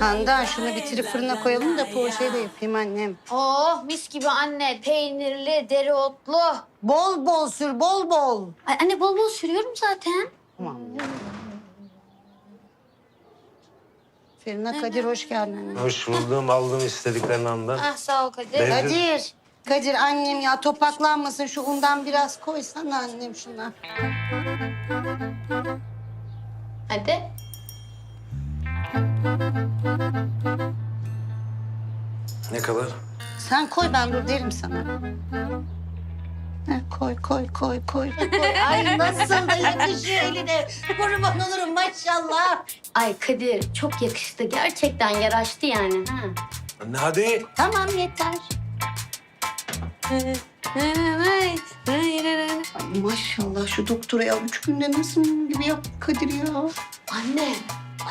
Handan şunu bitirip fırına koyalım da poğaçayı da yapayım annem. Oh mis gibi anne. Peynirli, dereotlu. Bol bol sür bol bol. Ay, anne bol bol sürüyorum zaten. Tamam. Fırına Kadir hoş geldin. Hoş buldum. Aldım istediklerini andan. Ah sağ ol Kadir. Ben- Kadir. Kadir annem ya topaklanmasın şu undan biraz koysana annem şuna. Hadi. Ne kadar? Sen koy ben dur derim sana. Ha, koy koy koy koy koy. Ay nasıl da yakışıyor eline. Kurban olurum maşallah. Ay Kadir çok yakıştı. Gerçekten yaraştı yani. Ha. Anne hadi. Tamam yeter. Ay maşallah şu doktora ya üç günde nasıl gibi yaptı Kadir ya. Anne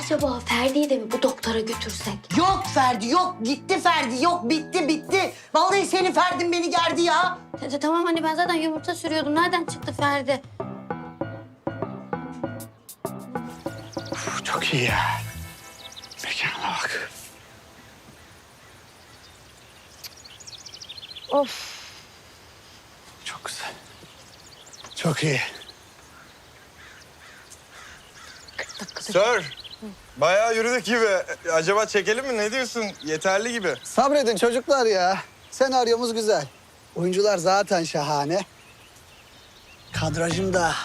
acaba Ferdi'yi de mi bu doktora götürsek? Yok Ferdi yok gitti Ferdi yok bitti bitti. Vallahi senin Ferdin beni gerdi ya. Ta- ta- Tamam anne ben zaten yumurta sürüyordum. Nereden çıktı Ferdi? Uf, çok iyi ya. Mekana bak. Of. Çok güzel. Çok iyi. Sir, bayağı yürüdük gibi. Acaba çekelim mi? Ne diyorsun? Yeterli gibi. Sabredin çocuklar ya. Senaryomuz güzel. Oyuncular zaten şahane. Kadrajım da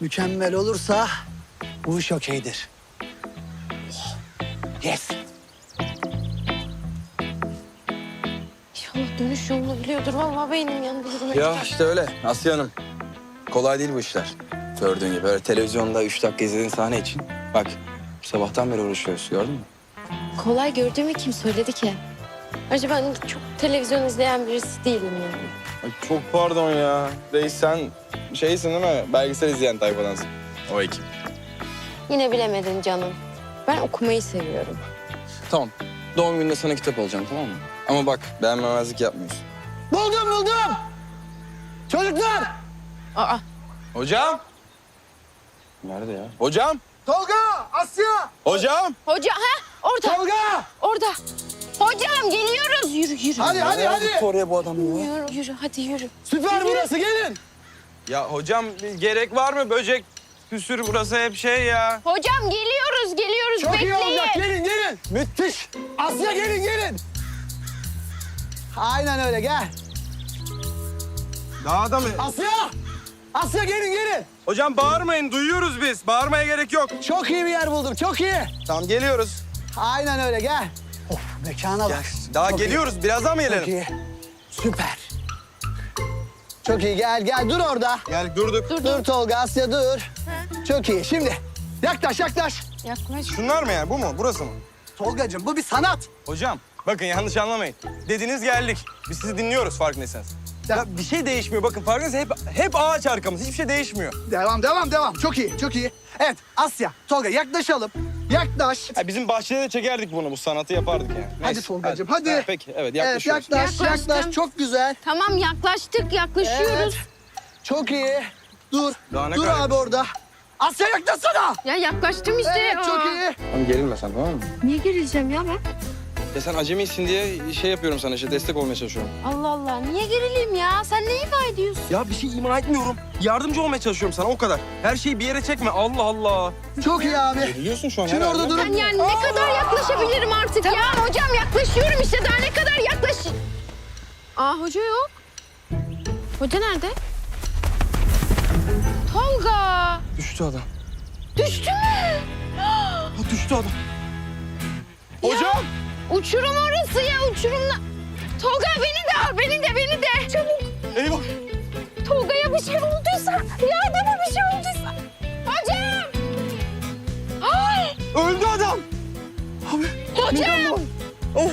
mükemmel olursa bu iş okeydir. Oh, Yes. İnşallah dönüş yolunu biliyordur. Vallahi beynim yandı yürümek. Ya işte öyle Asya Hanım. Kolay değil bu işler. Gördüğün gibi öyle televizyonda üç dakika izlediğin sahne için. Bak sabahtan beri uğraşıyoruz gördün mü? Kolay gördüğümü kim söyledi ki? Ayrıca ben çok televizyon izleyen birisi değilim yani. Ay, çok pardon ya. Reis sen şeysin değil mi? Belgesel izleyen tayfadansın. O ekip. Yine bilemedin canım. Ben okumayı seviyorum. Tamam. Doğum gününde sana kitap alacağım tamam mı? Ama bak beğenmemezlik yapmıyorsun. Buldum buldum. Çocuklar. Aa, Hocam! Nerede ya? Hocam! Tolga, Asya. Hocam! hoca ha orada Tolga. orada. Hocam geliyoruz. Yürü yürü. Hadi hadi hadi. Oraya bu adam ya. Yürü yürü hadi yürü. Süper burası gelin. Ya hocam gerek var mı? Böcek püsür burası hep şey ya. Hocam geliyoruz geliyoruz Çok bekleyin. iyi olacak. Gelin gelin. Müthiş. Asya gelin gelin. Aynen öyle gel. Daha da mı? Asya. Asya gelin gelin. Hocam bağırmayın. Duyuyoruz biz. Bağırmaya gerek yok. Çok iyi bir yer buldum. Çok iyi. Tamam geliyoruz. Aynen öyle gel. Of mekana Gel. bak. Daha Çok iyi. geliyoruz. Birazdan mı Çok gelelim? iyi. Süper. Çok iyi gel gel dur orada. Gel durduk. Dur, Tolga Asya dur. Çok iyi şimdi yaklaş yaklaş. Yaklaş. Şunlar mı yani? Bu mu? Burası mı? Tolgacığım bu bir sanat. Hocam bakın yanlış anlamayın. Dediniz geldik. Biz sizi dinliyoruz farkındaysanız. Ya bir şey değişmiyor. Bakın farkındaysanız hep, hep ağaç arkamız. Hiçbir şey değişmiyor. Devam devam devam çok iyi çok iyi. Evet Asya Tolga yaklaşalım. Yaklaş. Ya bizim bahçede de çekerdik bunu. Bu sanatı yapardık yani. Hadi Tolgacığım, hadi. Ha, peki evet Evet yaklaşıyoruz. yaklaş Yaklaştım. yaklaş çok güzel. Tamam yaklaştık yaklaşıyoruz. Çok iyi. Dur. Daha ne Dur kadar- abi orada. Asya yaklaşsana. Ya yaklaştım işte. Evet çok Aa. iyi. Tamam gerilme sen tamam mı? Niye gerileceğim ya ben? Ya sen acemisin diye şey yapıyorum sana işte destek olmaya çalışıyorum. Allah Allah niye gerileyim ya? Sen ne ifade ediyorsun? Ya bir şey ima etmiyorum. Yardımcı olmaya çalışıyorum sana o kadar. Her şeyi bir yere çekme. Allah Allah. Çok iyi abi. Biliyorsun şu an Şimdi herhalde. orada durun. Ben yani ne kadar yaklaşabilirim artık ya? Hocam yaklaşıyorum işte daha ne kadar yaklaş... Aa hoca yok. Hoca nerede? Tolga. Düştü adam. Düştü mü? Ha, düştü adam. Hocam. Uçurum orası ya uçurumla. Tolga beni de al beni de beni de. Çabuk. Eyvah. Tolga'ya bir şey olduysa, yardıma bir şey olduysa. Hocam! Ay! Öldü adam. Hocam! Oh.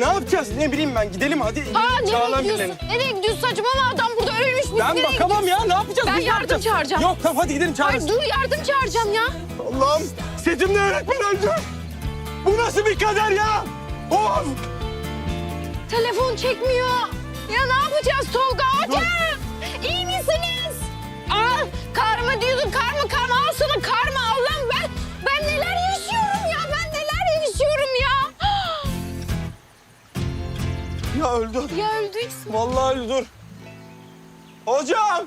Ne, yapacağız? Ne bileyim ben. Gidelim hadi. Ha nereye Çağıran gidiyorsun? birilerini. Nereye gidiyorsun? Saçmalama adam burada ölmüş. Biz Ben nereye bakamam ya. Ne yapacağız? Ben Biz ne yardım yapacağız? çağıracağım. Yok tamam hadi gidelim Ay çağırırız. dur yardım çağıracağım ya. Allah'ım setimde öğretmen öldü. Bu nasıl bir kader ya? Of! Telefon çekmiyor. Ya ne yapacağız Tolga hocam? İyi misiniz? Al kar mı diyordun kar mı kar mı? Al Vallahi öldü. Ya öldüyse Vallahi öldü dur. Hocam.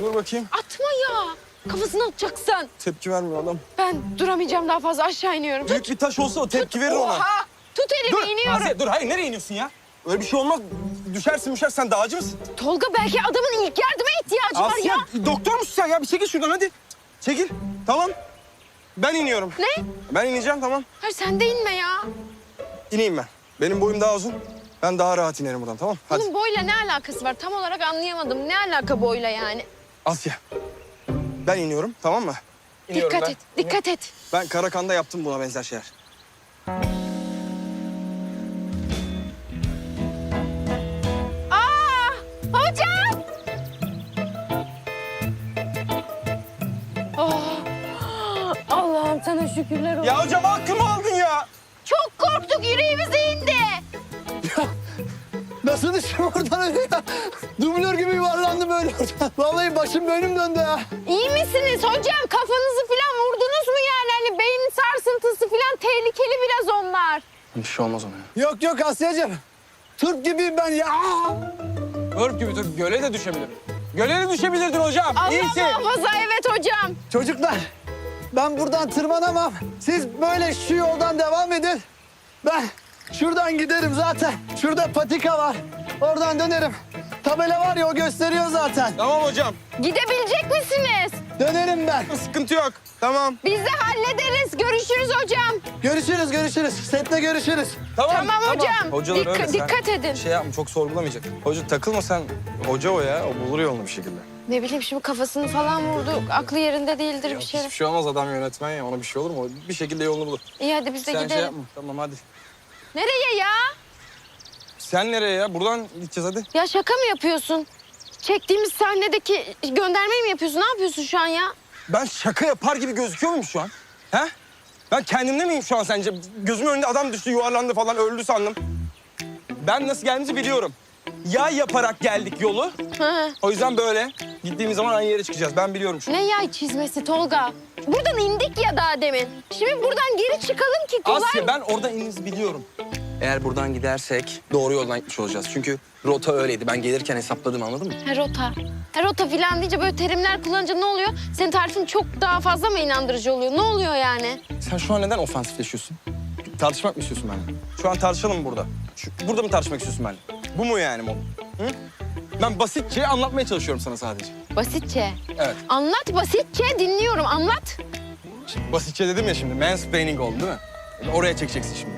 Dur bakayım. atma ya. Kafasını atacaksın. Tepki vermiyor adam. Ben duramayacağım daha fazla aşağı iniyorum. Büyük bir taş olsa o tepki verir ona. Oha! Tut elimi Dur iniyorum. Asiye dur hayır nereye iniyorsun ya? Öyle bir şey olmaz. Düşersin düşersin sen dağcı mısın? Tolga belki adamın ilk yardıma ihtiyacı var Asya ya. doktor musun sen ya? Bir çekil şuradan hadi. Çekil. Tamam. Ben iniyorum. Ne? Ben ineceğim tamam. Hayır sen de inme ya. İneyim ben. Benim boyum daha uzun. Ben daha rahat inerim buradan tamam. Hadi. Bunun boyla ne alakası var? Tam olarak anlayamadım. Ne alaka boyla yani? Asya. Ben iniyorum tamam mı? İniyorum dikkat ben. et, dikkat et. Ben Karakan'da yaptım buna benzer şeyler. Aa! Hocam! Oh. Allah'ım sana şükürler olsun. Ya hocam hakkımı Başım bölüm döndü ya. İyi misiniz hocam? Kafanızı falan vurdunuz mu yani? Hani beyin sarsıntısı falan tehlikeli biraz onlar. Bir şey olmaz ona ya. Yok yok Asya'cığım. Turp gibiyim ben ya. Örp gibi dur. Göle de düşebilirim. Göle de düşebilirdin hocam. Allah İyisin. muhafaza evet hocam. Çocuklar ben buradan tırmanamam. Siz böyle şu yoldan devam edin. Ben şuradan giderim zaten. Şurada patika var. Oradan dönerim. Tabela var ya o gösteriyor zaten. Tamam hocam. Gidebilecek misiniz? Dönerim ben. Sıkıntı yok. Tamam. Biz de hallederiz. Görüşürüz hocam. Görüşürüz görüşürüz. Sette görüşürüz. Tamam. Tamam hocam. Hocalar Dikka- öyle. sen dikkat edin. Şey yapma çok sorgulamayacak. Hoca takılma sen. Hoca o ya. O bulur yolunu bir şekilde. Ne bileyim şimdi kafasını falan vurdu. Aklı yerinde değildir bir şey. hiçbir şey olmaz adam yönetmen ya. Ona bir şey olur mu? O Bir şekilde yolunu bulur. İyi hadi biz de sen şey gidelim. yapma. Tamam hadi. Nereye ya? Sen nereye ya? Buradan gideceğiz hadi. Ya şaka mı yapıyorsun? Çektiğimiz sahnedeki göndermeyi mi yapıyorsun? Ne yapıyorsun şu an ya? Ben şaka yapar gibi gözüküyor muyum şu an? He? Ben kendimde miyim şu an sence? Gözümün önünde adam düştü, yuvarlandı falan, öldü sandım. Ben nasıl geldiğimizi biliyorum. Yay yaparak geldik yolu. Hı. O yüzden böyle. Gittiğimiz zaman aynı yere çıkacağız. Ben biliyorum şu an. Ne yay çizmesi Tolga? Buradan indik ya daha demin. Şimdi buradan geri çıkalım ki kolay. Asya ben orada ininizi biliyorum. Eğer buradan gidersek doğru yoldan gitmiş olacağız. Çünkü rota öyleydi. Ben gelirken hesapladım anladın mı? Ha, rota. Ha, rota filan deyince böyle terimler kullanınca ne oluyor? Senin tarifin çok daha fazla mı inandırıcı oluyor? Ne oluyor yani? Sen şu an neden ofansifleşiyorsun? Tartışmak mı istiyorsun benimle? Şu an tartışalım burada? Şu, burada mı tartışmak istiyorsun benimle? Bu mu yani mod? Hı? Ben basitçe anlatmaya çalışıyorum sana sadece. Basitçe. Evet. Anlat basitçe dinliyorum anlat. Şimdi basitçe dedim ya şimdi mansplaining oldu değil mi? Oraya çekeceksin şimdi.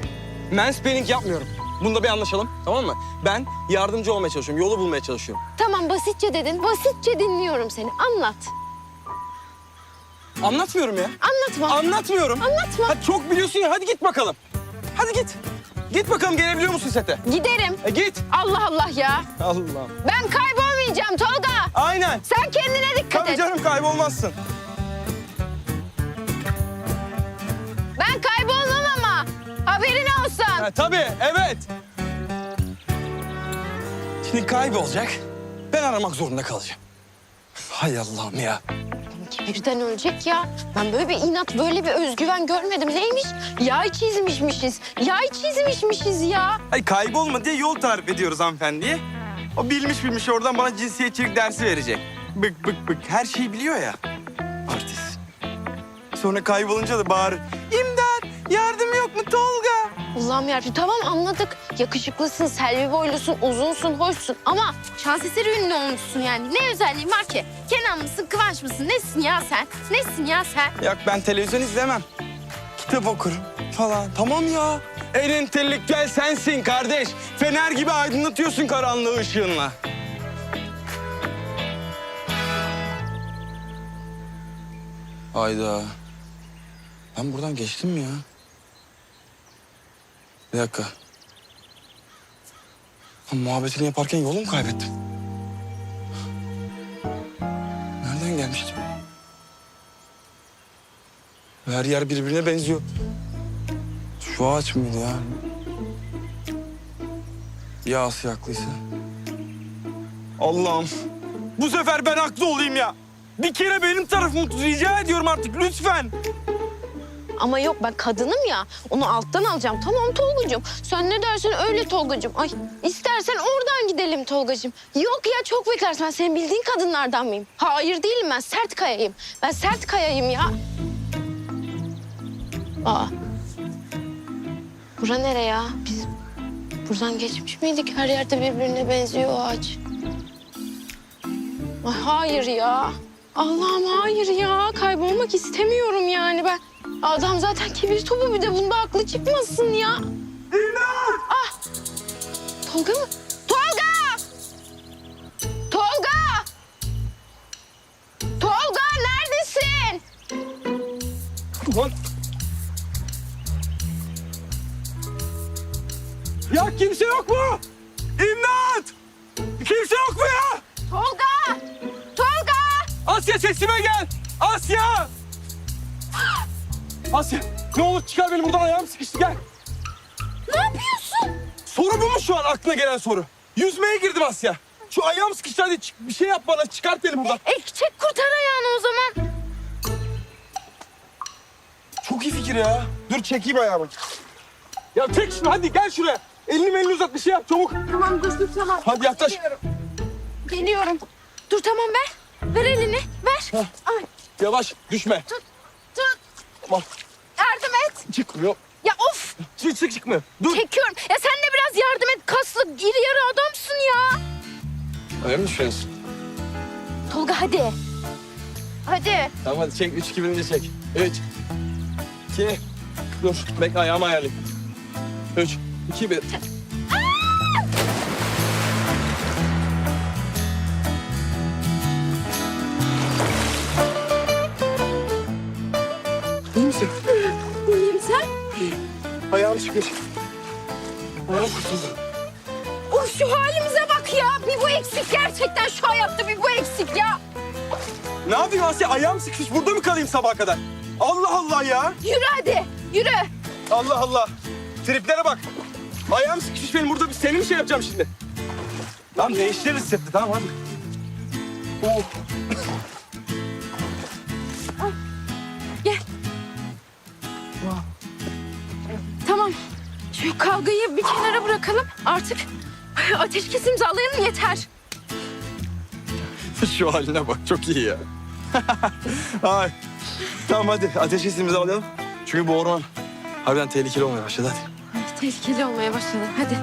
Mansplaining yapmıyorum. Bunda bir anlaşalım tamam mı? Ben yardımcı olmaya çalışıyorum, yolu bulmaya çalışıyorum. Tamam basitçe dedin. Basitçe dinliyorum seni. Anlat. Anlatmıyorum ya. Anlatma. Anlatmıyorum. Anlatma. Hadi çok biliyorsun ya hadi git bakalım. Hadi git. Git bakalım gelebiliyor musun sete? Giderim. E git. Allah Allah ya. Allah. Ben kaybolmayacağım Tolga. Aynen. Sen kendine dikkat Tabii et. canım kaybolmazsın. Ben kaybolmam ama. Haberin. Ha, tabii, evet. Şimdi kaybolacak. Ben aramak zorunda kalacağım. Hay Allah'ım ya. Birden ölecek ya. Ben böyle bir inat, böyle bir özgüven görmedim. Neymiş? Yay çizmişmişiz. Yay çizmişmişiz ya. Ay kaybolma diye yol tarif ediyoruz hanımefendiye. O bilmiş bilmiş oradan bana cinsiyetçilik dersi verecek. Bık bık bık. Her şeyi biliyor ya. Artist. Sonra kaybolunca da bağırır. İmdat! Yardım yok mu Tolga? Allah'ım yarabbim tamam anladık. Yakışıklısın, selvi boylusun, uzunsun, hoşsun. Ama şans eseri ünlü olmuşsun yani. Ne özelliğin var ki? Kenan mısın, Kıvanç mısın? Nesin ya sen? Nesin ya sen? Yok ben televizyon izlemem. Kitap okurum falan. Tamam ya. En entelektüel sensin kardeş. Fener gibi aydınlatıyorsun karanlığı ışığınla. Hayda. Ben buradan geçtim mi ya? Bir dakika. Lan muhabbetini yaparken yolu mu kaybettim? Nereden gelmiştim? Her yer birbirine benziyor. Şu ağaç mıydı ya? Ya Asya haklıysa? Allah'ım. Bu sefer ben haklı olayım ya. Bir kere benim tarafımı tut rica ediyorum artık lütfen. Ama yok ben kadınım ya. Onu alttan alacağım. Tamam Tolgacığım. Sen ne dersen öyle Tolgacığım. Ay istersen oradan gidelim Tolgacığım. Yok ya çok beklersin. Ben senin bildiğin kadınlardan mıyım? Hayır değilim ben. Sert kayayım. Ben sert kayayım ya. Aa. Bura nere ya? Biz buradan geçmiş miydik? Her yerde birbirine benziyor o ağaç. Ay hayır ya. Allah'ım hayır ya. Kaybolmak istemiyorum yani ben. Adam zaten kibir topu bir de bunda aklı çıkmasın ya. İmdat! Ah! Tolga mı? Tolga! Tolga! Tolga neredesin? Lan. Ya kimse yok mu? İmdat! Kimse yok mu ya? Tolga! Tolga! Asya sesime gel! Asya! Asya ne olur çıkar beni buradan ayağım sıkıştı gel. Ne yapıyorsun? Soru bu mu şu an aklına gelen soru? Yüzmeye girdim Asya. Şu ayağım sıkıştı hadi çık- bir şey yap bana çıkart beni buradan. E, çek kurtar ayağını o zaman. Çok iyi fikir ya. Dur çekeyim ayağımı. Ya çek şunu hadi gel şuraya. Elini elini uzat bir şey yap çabuk. Tamam dur dur tamam. Hadi yaklaş. Geliyorum. Dur tamam ver. Ver elini ver. Ay, Yavaş düşme. tut. Tamam. Çıkmıyor. Ya of Çık çık çıkmıyor. Dur. çekiyorum. Ya sen de biraz yardım et. Kaslı iri yarı adamsın ya. Öyle mi düşünüyorsun? Tolga hadi. Hadi. Tamam hadi çek. Üç, iki, birinci çek. Üç. iki. Dur. Bekle ayağımı ayarlayayım. Üç, iki, bir. Ayağım çıkmış. Ayağım kurtuldu. Of şu halimize bak ya. Bir bu eksik gerçekten şu hayatta bir bu eksik ya. Ne yapayım Asya? Ayağım sıkışmış. Burada mı kalayım sabaha kadar? Allah Allah ya. Yürü hadi. Yürü. Allah Allah. Triplere bak. Ayağım sıkışmış benim burada. Bir seni mi şey yapacağım şimdi? Tamam değiştiririz seti tamam hadi. Oh. Tamam. Şu kavgayı bir kenara bırakalım. Artık ateşkes imzalayalım yeter. Şu haline bak çok iyi ya. Ay. Tamam hadi ateş hissimizi alalım. Çünkü bu orman harbiden tehlikeli olmaya başladı hadi. Tehlikeli olmaya başladı. Hadi.